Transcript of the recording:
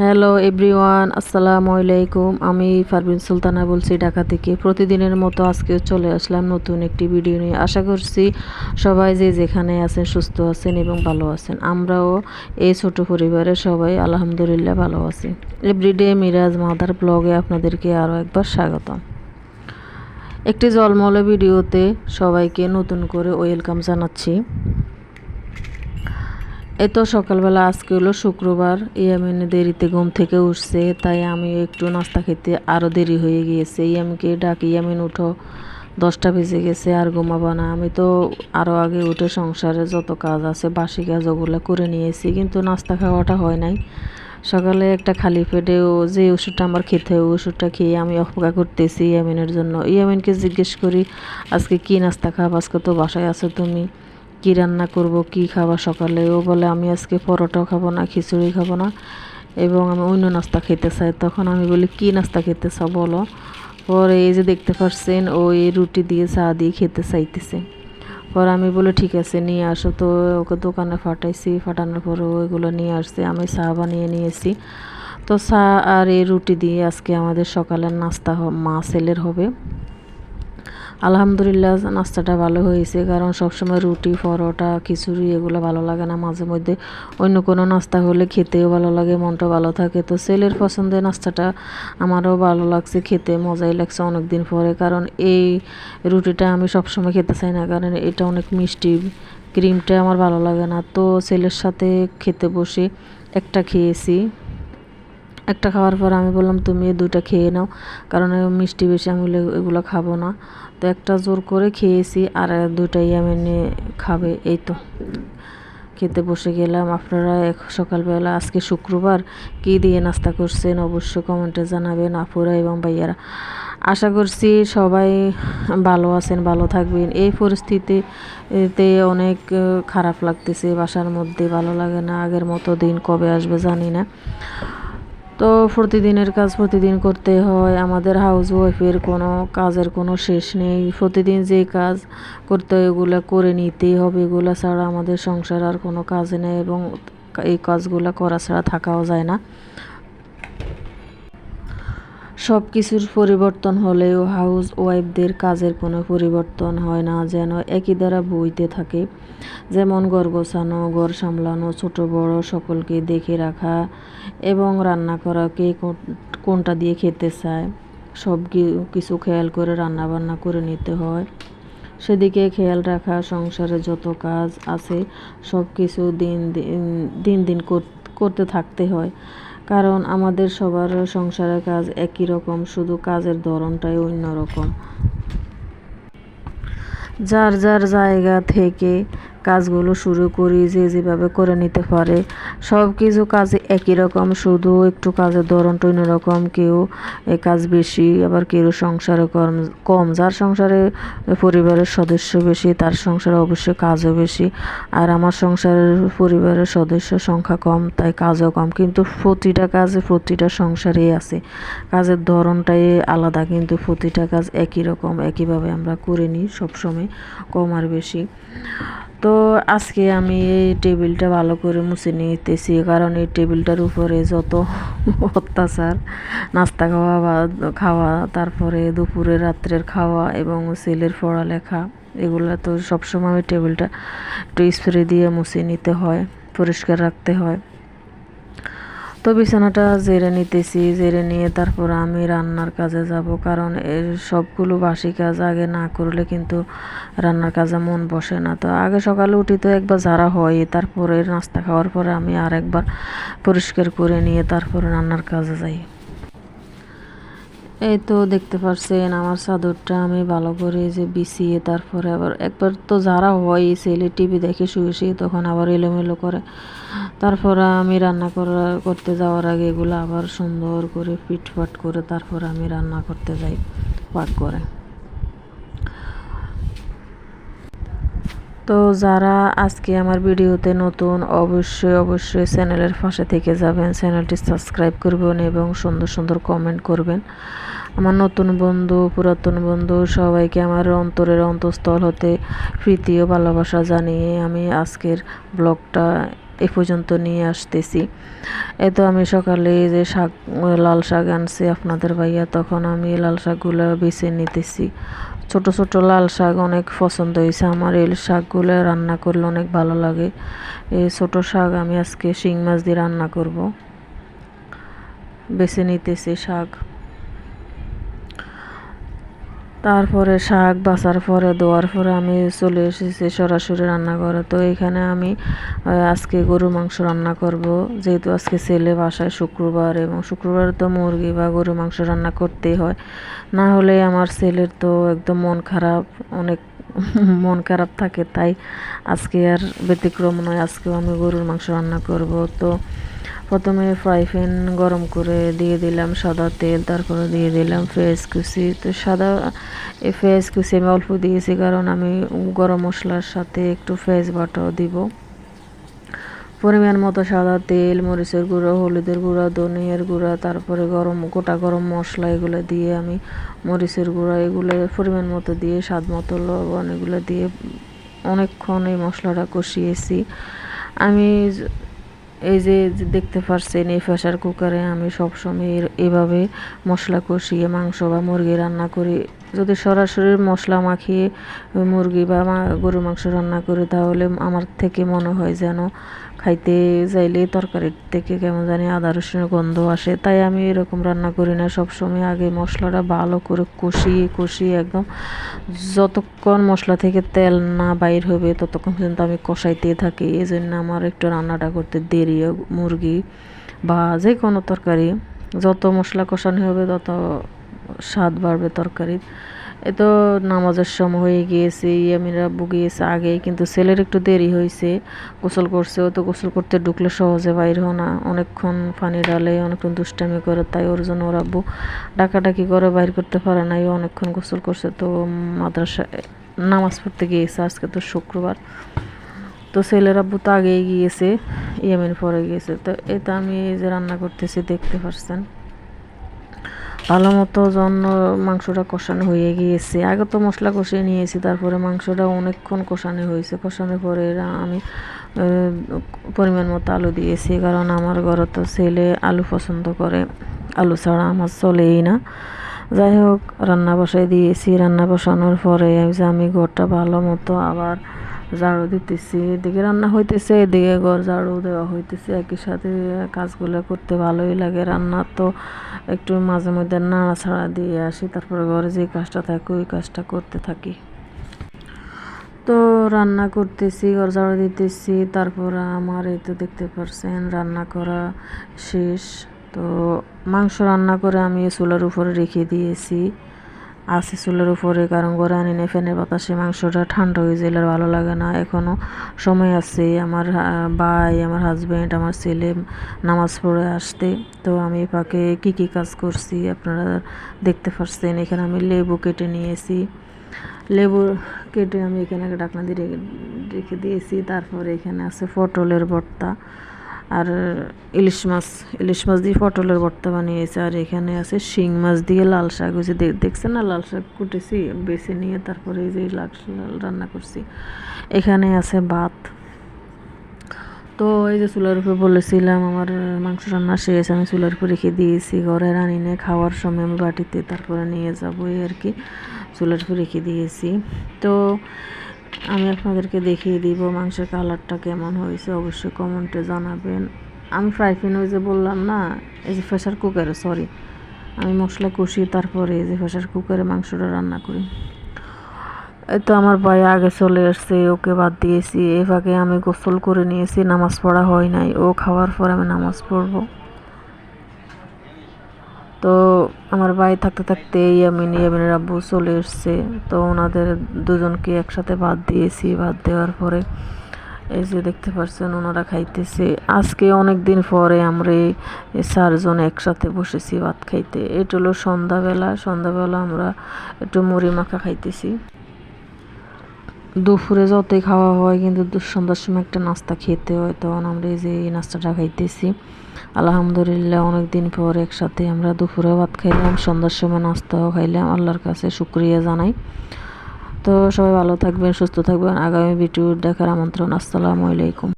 Hello everyone, আসসালামু আলাইকুম। আমি পারভিন সুলতানা বলছি ঢাকা থেকে। প্রতিদিনের মতো আজকে চলে আসলাম নতুন একটি ভিডিও নিয়ে। আশা করছি সবাই যে যেখানে আছেন সুস্থ আছেন এবং ভালো আছেন। আমরাও এই ছোট পরিবারের সবাই আলহামদুলিল্লাহ ভালো আছি। এভরিডে মিরাজ মাদার ব্লগে আপনাদেরকে আরও একবার স্বাগতম। একটি জলমলে ভিডিওতে সবাইকে নতুন করে ওয়েলকাম জানাচ্ছি। এই তো সকালবেলা, আজকে হলো শুক্রবার। ইয়ামিন দেরিতে ঘুম থেকে উঠছে, তাই আমি একটু নাস্তা খেতে আরও দেরি হয়ে গিয়েছে। ইয়ামিকে ডাকি, ইয়ামিন, উঠো। দশটা বেজে গেছে, আর ঘুমাবো না। আমি তো আরও আগে উঠে সংসারে যত কাজ আছে, বাসি কাজ ওগুলো করে নিয়েছি, কিন্তু নাস্তা খাওয়াটা হয় নাই। সকালে একটা খালি পেটে ও যে ওষুধটা আমার খেতে হয়, ওষুধটা খেয়ে আমি অপেক্ষা করতেছি ইয়ামিনের জন্য। ইয়ামিনকে জিজ্ঞেস করি, আজকে কী নাস্তা খাব? আজকে তো বাসায় আছো তুমি। কি রান্না করব, কি খাবার সকালে? ও বলে, আমি আজকে পরোটাও খাব না, খিচুড়ি খাব না। এবং আমি অন্য নাস্তা খেতে চাই। তখন আমি বলি, কি নাস্তা খেতে চাও বলো? পরে এই যে দেখতে পাচ্ছেন ও এই রুটি দিয়ে চা দিয়ে খেতে চাইতেছে। পরে আমি বলে, ঠিক আছে, নিয়ে আসো। তো ওকে দোকানে ফাটাইছি। ফাটানোর পরে ওইগুলো নিয়ে আসছে। আমি চা বানিয়ে নিয়েছি। তো চা আর এই রুটি দিয়ে আজকে আমাদের সকালের নাস্তা মা ছেলের হবে। আলহামদুলিল্লাহ নাস্তাটা ভালো হয়েছে, কারণ সবসময় রুটি, পরোটা, খিচুড়ি এগুলো ভালো লাগে না। মাঝে মধ্যে অন্য কোনো নাস্তা হলে খেতেও ভালো লাগে মনটা ভালো থাকে। তো ছেলের পছন্দের নাস্তাটা আমারও ভালো লাগছে, খেতে মজাই লাগছে অনেক দিন পরে, কারণ এই রুটিটা আমি সবসময় খেতে চাই না, কারণ এটা অনেক মিষ্টি, ক্রিমটা আমার ভালো লাগে না। তো ছেলের সাথে খেতে বসে একটা খেয়েছি। একটা খাওয়ার পর আমি বললাম, তুমি দুটা খেয়ে নাও। কারণ মিষ্টি বেশি আমি এগুলো খাব না। তো একটা জোর করে খেয়েছি আর দুটাই আমি খাবে, এই তো। খেতে বসে গেলাম। আপনারা এক সকালবেলা, আজকে শুক্রবার, কী দিয়ে নাস্তা করছেন অবশ্যই কমেন্টে জানাবেন আপুরা এবং ভাইয়ারা। আশা করছি সবাই ভালো আছেন, ভালো থাকবেন। এই পরিস্থিতিতে অনেক খারাপ লাগতেছে, বাসার মধ্যে ভালো লাগে না, আগের মতো দিন কবে আসবে জানি না। তো প্রতিদিনের কাজ প্রতিদিন করতে হয়, আমাদের হাউস ওয়াইফের কোনো কাজের কোনো শেষ নেই। প্রতিদিন যে কাজ করতে হয়, এগুলো করে নিতেই হবে। এগুলো ছাড়া আমাদের সংসার আর কোনো কাজ নেই এবং এই কাজগুলো করা ছাড়া থাকাও যায় না। সব কিছুর পরিবর্তন হলেও হাউস ওয়াইফদের কাজের কোনো পরিবর্তন হয় না, যেন একই দ্বারা বইতে থাকে। যেমন ঘর গোছানো, ঘর সামলানো, ছোট, বড় সকলকে দেখে রাখা এবং রান্না করা, কে কোনটা দিয়ে খেতে চায় সব কিছু খেয়াল করে রান্না বান্না করে নিতে হয়। সেদিকে খেয়াল রাখা, সংসারে যত কাজ আছে সব কিছু দিন দিন দিন দিন করতে থাকতে হয়। কারণ আমাদের সবার সংসারের কাজ একই রকম, শুধু কাজের ধরনটাই অন্য রকম। যার যার জায়গা থেকে কাজগুলো শুরু করি, যে যেভাবে করে নিতে পারে। সব কিছু কাজ একই রকম, শুধু একটু কাজের ধরনটা অন্যরকম। কেউ এ কাজ বেশি, আবার কেউ সংসারে কম কম। যার সংসারে পরিবারের সদস্য বেশি, তার সংসারে অবশ্যই কাজও বেশি। আর আমার সংসারের পরিবারের সদস্য সংখ্যা কম, তাই কাজও কম। কিন্তু প্রতিটা কাজে, প্রতিটা সংসারেই আছে। কাজের ধরনটাই আলাদা, কিন্তু প্রতিটা কাজ একই রকম। একইভাবে আমরা করে নিই সবসময়, কম আর বেশি। তো আজকে আমি এই টেবিলটা ভালো করে মুছে নিতেছি, কারণ এই টেবিলটার উপরে যত অত্যাচার, নাস্তা খাওয়া বা খাওয়া, তারপরে দুপুরে রাত্রের খাওয়া এবং ছেলের পড়ালেখা, এগুলো তো সবসময় টেবিলটা একটু স্প্রে দিয়ে মুছে নিতে হয়, পরিষ্কার রাখতে হয়। তো বিছানাটা জেরে নিতেছি, জেরে নিয়ে তারপর আমি রান্নার কাজে যাব। কারণ এর সবগুলো বাসি কাজ আগে না করলে কিন্তু রান্নার কাজে মন বসে না। তো আগে সকালে উঠি তো একবার যারা হয়, তারপরে নাস্তা খাওয়ার পরে আমি আর একবার পরিষ্কার করে নিয়ে তারপরে রান্নার কাজে যাই। এই তো দেখতে পারছেন আমার চাদরটা আমি ভালো করে যে বিছিয়ে তারপরে আবার একবার তো যারা হয় ছেলে টিভি দেখে শুয়ে শুয়ে তখন আবার এলোমেলো করে। তারপরে আমি রান্না করা, করতে যাওয়ার আগে এগুলো আবার সুন্দর করে পিটফাট করে তারপর আমি রান্না করতে যাই পাক করে তো যারা আজকে আমার ভিডিওতে নতুন, অবশ্যই অবশ্যই চ্যানেলের পাশে থেকে যাবেন। চ্যানেলটি সাবস্ক্রাইব করবেন এবং সুন্দর সুন্দর কমেন্ট করবেন। আমার নতুন বন্ধু, পুরাতন বন্ধু সবাইকে আমার অন্তরের অন্তঃস্থল হতে প্রীতি ও ভালোবাসা জানিয়ে আমি আজকের ব্লগটা এ পর্যন্ত নিয়ে আসতেছি। এই তো আমি সকালে যে শাক, লাল শাক আনছি আপনাদের ভাইয়া, তখন আমি লাল শাকগুলো বেছে নিতেছি। ছোট ছোট লাল শাক অনেক পছন্দ হয়েছে। আমার এই শাকগুলো রান্না করলে অনেক ভালো লাগে। এই ছোট শাক আমি আজকে শিং মাছ দিয়ে রান্না করব। বেছে নিতেছি শাক। তারপরে শাক বাছার পরে দেওয়ার পরে আমি চলে এসেছি সরাসরি রান্না করে তো এখানে আমি আজকে গরু মাংস রান্না করব। যেহেতু আজকে ছেলে বাসায় শুক্রবার এবং শুক্রবার তো মুরগি বা গরু মাংস রান্না করতেই হয়। না হলে আমার ছেলের তো একদম মন খারাপ, অনেক মন খারাপ থাকে। তাই আজকে আর ব্যতিক্রম নয়, আজকেও আমি গরুর মাংস রান্না করব। তো প্রথমে ফ্রাই প্যান গরম করে দিয়ে দিলাম সাদা তেল, তারপরে দিয়ে দিলাম ফেস কুচি। তো সাদা এই ফেস কুচি আমি অল্প দিয়েছি কারণ আমি গরম মশলার সাথে একটু ফেস বাটাও দিব। পরিমাণ মতো সাদা তেল, মরিচের গুঁড়ো, হলুদের গুঁড়া, ধনিয়ার গুঁড়া, তারপরে গরম, গোটা গরম মশলা এগুলো দিয়ে আমি মরিচের গুঁড়া এগুলো পরিমাণ মতো দিয়ে, স্বাদ মতো লবণ এগুলো দিয়ে অনেকক্ষণ এই মশলাটা কষিয়েছি। আমি এই যে দেখতে পারছেন, এই প্রেশার কুকারে আমি সবসময় এভাবে মশলা কষিয়ে মাংস বা মুরগি রান্না করি যদি সরাসরি মশলা মাখিয়ে মুরগি বা গরু মাংস রান্না করি, তাহলে আমার থেকে মনে হয় যেন খাইতে চাইলে তরকারির থেকে কেমন জানি আদা রসুনের গন্ধ আসে। তাই আমি এরকম রান্না করি না। সবসময় আগে মশলাটা ভালো করে কষিয়ে কষিয়ে একদম যতক্ষণ মশলা থেকে তেল না বাইর হবে, ততক্ষণ পর্যন্ত আমি কষাইতে থাকি। এই জন্য আমার একটু রান্নাটা করতে দেরি। মুরগি বা যে কোনো তরকারি, যত মশলা কষানো হবে, তত স্বাদ বাড়বে তরকারির এ তো নামাজের সময় হয়ে গিয়েছে ইয়ামিরা বুগিয়েছে আগেই, কিন্তু ছেলের একটু দেরি হয়েছে, গোসল করছে, ও তো গোসল করতে ঢুকলে সহজে বাইর হো না। অনেকক্ষণ পানি ডালে অনেকক্ষণ দুষ্টামি করে, তাই ওর জন্য ওর আব্বু ডাকাডাকি করে বাইর করতে পারে না অনেকক্ষণ গোসল করছে, তো মাদ্রাসা নামাজ পড়তে গিয়েছে আজকে তো শুক্রবার। তো ছেলের আব্বু তো আগেই গিয়েছে, ইয়ামিন পরে গিয়েছে। তো এটা আমি যে রান্না করতেছি, দেখতে পারছেন। ভালো মতো জন্য মাংসটা কষানো হয়ে গিয়েছে। আগে তো মশলা কষিয়ে নিয়েছি, তারপরে মাংসটা অনেকক্ষণ কষানো হয়েছে। কষানোর পরে আমি পরিমাণ মতো আলু দিয়েছি, কারণ আমার ঘরে তো ছেলে আলু পছন্দ করে। আলু ছাড়া আমার চলেই না। যাই হোক, রান্না বসাই দিয়েছি। রান্না বসানোর পরে আমি ঘরটা ভালো মতো আবার ঝাড়ু দিতেছি, এদিকে রান্না হইতেছে, এদিকে ঘর ঝাড়ু দেওয়া হইতেছে, একই সাথে কাজগুলো করতে ভালোই লাগে, রান্না তো একটু মাঝে মধ্যে নাড়াছাড়া দিয়ে আসি, তারপরে ঘরে যে কাজটা থাকে, ওই কাজটা করতে থাকি। তো রান্না করতেছি, ঘর ঝাড়ু দিতেছি, তারপর আমার এই তো দেখতে পারছেন, রান্না করা শেষ। তো মাংস রান্না করে আমি চুলার উপরে রেখে দিয়েছি। আছে চুলের উপরে কারণ ঘরে আনি না ফ্যানের বাতাসে মাংসটা ঠান্ডা হয়ে গেলে আর ভালো লাগে না। এখনও সময় আছে, আমার ভাই, আমার হাজব্যান্ড আমার ছেলে নামাজ পড়ে আসতে তো আমি পাকে কি কি কাজ করছি আপনারা দেখতে পাচ্ছেন এখানে আমি লেবু কেটে নিয়েছি। লেবু কেটে আমি এখানে ডাকনা দিয়ে রেখে দিয়েছি। তারপরে এখানে আছে পটলের ভর্তা। আর ইলিশ মাছ ইলিশ মাছ দিয়ে পটলের ভর্তা বানিয়েছে। আর এখানে আছে শিং মাছ দিয়ে লাল শাক হয়েছে। দেখছেন না, লাল শাক কুটেছি, বেছে নিয়ে তারপরে এই যে লাল রান্না করছি। এখানে আছে ভাত। তো এই যে চুলার উপরে বলেছিলাম, আমার মাংস রান্না শেষ, আমি চুলার উপরে রেখে দিয়েছি। ঘরে রানি নিয়ে খাওয়ার সময় আমি বাটিতে তারপরে নিয়ে যাব আর কি। চুলার উপর রেখে দিয়েছি। তো আমি আপনাদেরকে দেখিয়ে দিব মাংসের কালারটা কেমন হয়েছে। অবশ্যই কমেন্টে জানাবেন। আমি ফ্রাই প্যান ওই যে বললাম না, এই যে প্রেশার কুকারে সরি আমি মশলা কষিয়ে তারপরে এই যে প্রেশার কুকারে মাংসটা রান্না করি। এই তো আমার ভাই আগে চলে এসছে ওকে বাদ দিয়েছি। এ ফাঁকে আমি গোসল করে নিয়েছি, নামাজ পড়া হয় নাই। ও খাওয়ার পর আমি নামাজ পড়ব। তো আমার ভাই থাকতে থাকতে ইয়ামিন, ইয়ামিনের আব্বু চলে এসছে। তো ওনাদের দুজনকে একসাথে ভাত দিয়েছি। ভাত দেওয়ার পরে এই যে দেখতে পাচ্ছেন ওনারা খাইতেছে। আজকে অনেক দিন পরে আমরা চারজন একসাথে বসেছি ভাত খাইতে। এটা হলো সন্ধ্যাবেলা। সন্ধ্যাবেলা আমরা একটু মুড়ি মাখা খাইতেছি। দুপুরে যতই খাওয়া হয়, কিন্তু সন্ধ্যার সময় একটা নাস্তা খেতে হয়, তখন আমরা এই যে এই নাস্তাটা খাইতেছি। আলহামদুলিল্লাহ অনেক দিন পর একসাথে আমরা দুপুরে ভাত খাইলাম, সন্ধ্যার সময় নাস্তাও খাইলাম, আল্লাহর কাছে শুক্রিয়া জানাই। তো সবাই ভালো থাকবেন, সুস্থ থাকবেন। আগামী ভিডিও দেখার আমন্ত্রণ, আসসালামু আলাইকুম।